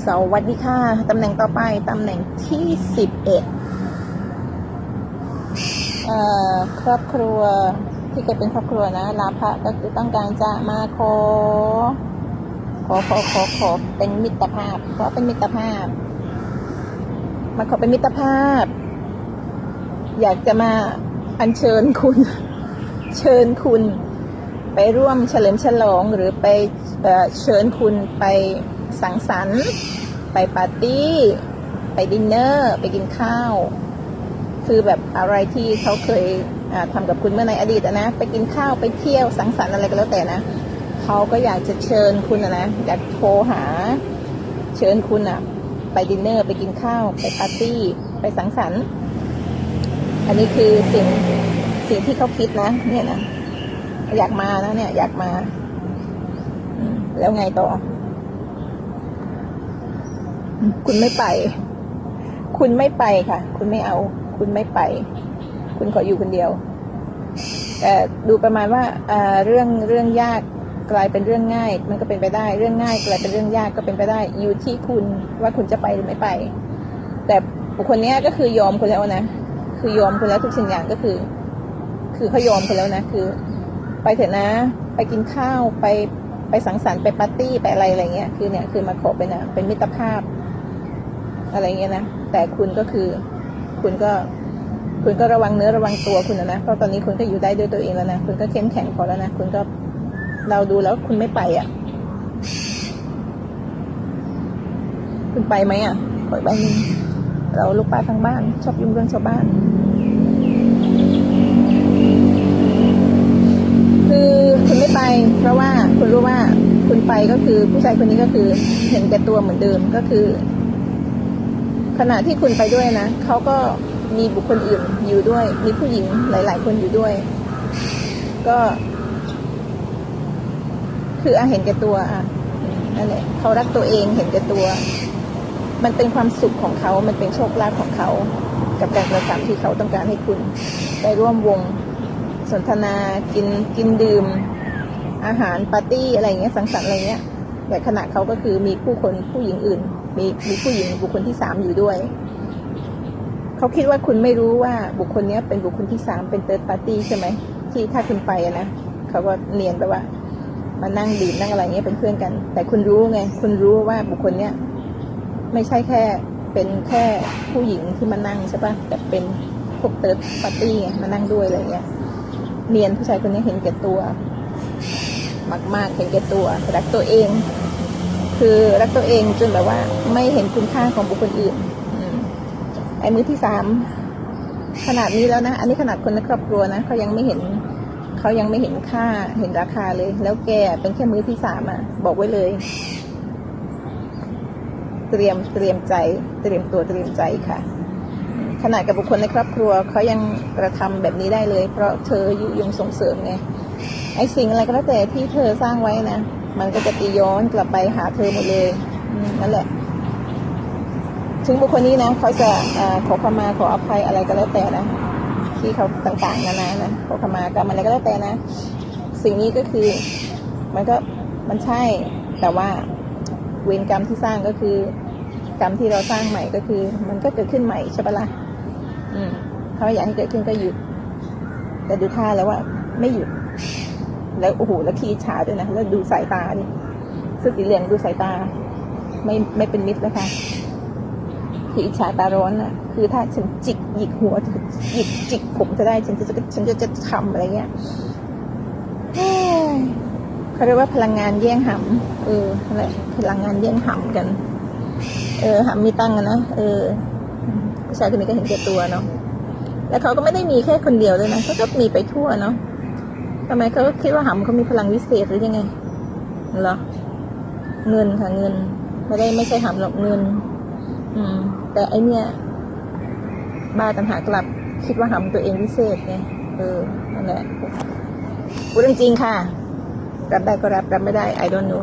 สวัสดีค่ะ ตำแหน่งต่อไป ตำแหน่งที่สิบเอ็ดครอบครัวที่เคยเป็นครอบครัวนะลาภะก็คือต้องการจะมาขอขอขอขอขอเป็นมิตรภาพ เพราะเป็นมิตรภาพ มาขอเป็นมิตรภาพ อยากจะมาอัญเชิญคุณ เชิญคุณ ไปร่วมเฉลิมฉลองหรือไปเชิญคุณไป สังสรรค์ ไปปาร์ตี้ ไปดินเนอร์ ไปกินข้าว คือแบบอะไรที่เขาเคยอ่าทำกับคุณเมื่อในอดีตนะ ไปกินข้าวไปเที่ยวสังสรรค์อะไรก็แล้วแต่นะเขาก็อยากจะเชิญคุณนะอยากโทรหา เชิญคุณอะไปดินเนอร์ไปกินข้าว ไปปาร์ตี้ ไปสังสรรค์ อันนี้คือสิ่งสิ่งที่เขาคิดนะ เนี่ยนะ อยากมานะเนี่ย อยากมา แล้วไงต่อ คุณไม่ไป คุณไม่ไปค่ะ คุณไม่เอา คุณไม่ไป คุณขออยู่คนเดียวแต่ดูประมาณว่าเรื่องเรื่องยากกลายเป็นเรื่องง่าย มันก็เป็นไปได้ เรื่องง่ายกลายเป็นเรื่องยากก็เป็นไปได้ อยู่ที่คุณว่าคุณจะไปหรือไม่ไป แต่บุคคลนี้ก็คือยอมคุณแล้วนะคือยอมคุณแล้วทุกสิ่งอย่างก็คือ คือเขายอมคุณแล้วนะคือ ไปเถอะนะ ไปกินข้าวไปไปสังสรรค์ไปปาร์ตี้ไปอะไรอะไรเงี้ยคือเนี่ยคือมาขอเป็นอะเป็นมิตรภาพ อะไรเงี้ยนะ แต่คุณก็คือ คุณก็ คุณก็ระวังเนื้อระวังตัวคุณนะนะ เพราะตอนนี้คุณก็อยู่ได้ด้วยตัวเองแล้วนะ คุณก็เข้มแข็งพอแล้วนะ คุณก็ เราดูแล้วคุณไม่ไปอะ คุณไปไหมอะขออีกใบหนึงเราลูกป้าทางบ้าน ชอบยุ่งเรื่องชาวบ้าน คือคุณไม่ไป เพราะว่าคุณรู้ว่าคุณไปก็คือผู้ชายคนนี้ก็คือเห็นแก่ตัวเหมือนเดิมก็คือ ขณะที่คุณไปด้วยนะเขาก็มีบุคคลอื่นอยู่ด้วย มีผู้หญิงหลาย ๆ คนอยู่ด้วย ก็ คืออาเห็นแก่ตัวอะนั่นแหละเขารักตัวเองเห็นแก่ตัว มันเป็นความสุขของเขา มันเป็นโชคลาภของเขา กับการกระทำที่เขาต้องการให้คุณไปร่วมวงสนทนากินกินดื่ม อาหารปาร์ตี้อะไรเงี้ยสังสรรค์อะไรเงี้ยแต่ขณะเขาก็คือมีผู้คนผู้หญิงอื่น มีมีผู้หญิงบุคคลที่สามอยู่ด้วย เขาคิดว่าคุณไม่รู้ว่าบุคคลเนี้ยเป็นบุคคลที่สามเป็นเติร์ดปาร์ตี้ใช่ไหมที่ถ้าคุณไปนะเขาก็เนียนไปว่า มานั่งดื่มนั่งอะไรเงี้ยเป็นเพื่อนกัน แต่คุณรู้ไงคุณรู้ว่าบุคคลเนี้ยไม่ใช่แค่เป็นแค่ผู้หญิงที่มานั่งใช่ปะแต่เป็นพวกเติร์ดปาร์ตี้ไงมานั่งด้วยอะไรเงี้ยเนียนผู้ชายคนนี้เห็นแก่ตัว มากๆเห็นแก่ตัวรักตัวเอง คือรักตัวเองจนแบบว่า ไม่เห็นคุณค่าของบุคคลอื่นไอ้มือที่สามขนาดนี้แล้วนะ อันนี้ขนาดคนในครอบครัวนะเขายังไม่เห็นเขายังไม่เห็นค่าเห็นราคาเลย แล้วแกเป็นแค่มือที่สามอะ บอกไว้เลย เตรียมเตรียมใจ เตรียมตัวเตรียมใจค่ะ ขนาดกับบุคคลในครอบครัวเขายังกระทำแบบนี้ได้เลย เพราะเธอยุยงส่งเสริมไงไอ้สิ่งอะไรก็แล้วแต่ที่เธอสร้างไว้นะ มันก็จะตีย้อนกลับไปหาเธอหมดเลยนั่นแหละ ถึงบุคคลนี้นะเขาจะอขอขมาขออภัยอะไรก็แล้วแต่นะที่เขาต่างๆนานานะขอขมากรรมอะไรก็แล้วแต่นะ สิ่งนี้ก็คือมันก็มันใช่ แต่ว่าเวรกรรมที่สร้างก็คือกรรมที่เราสร้างใหม่ก็คือ มันก็เกิดขึ้นใหม่ใช่ปะล่ะอืมเขาอยากให้เกิดขึ้นก็หยุด แต่ดูท่าแล้วว่าไม่หยุด แล้วโอ้โหแล้วขี้ฉาด้วยนะแล้วดูสายตาดิเสื้อสีเหลืองดูสายตา ไม่ไม่เป็นมิตรแล้วค่ะคืออิจฉาตาร้อนน่ะคือถ้าฉันจิกหยิกหัวหยิกจิกผมจะได้ ฉันจะฉันจะจะทำอะไรเงี้ยเฮ้ยเขาเรียกว่าพลังงานแย่งหำเอออะไรพลังงานแย่งหำกัน เออหำมีตังค์อะนะเออผู้ชายคนนี้ก็เห็นแก่ตัวเนาะแล้วเขาก็ไม่ได้มีแค่คนเดียวด้วยนะเขาก็มีไปทั่วเนาะ ทำไมเขาคิดว่าหำเขามีพลังวิเศษหรือยังไงเหรอเงินค่ะเงิน ไม่ได้ไม่ใช่หำหรอกเงิน อืม แต่ไอเนี่ยบ้าตันหากลับ คิดว่าหำตัวเองวิเศษไงเออนั่นแหละพูดจริงค่ะ รับได้ก็รับรับไม่ได้ I don't know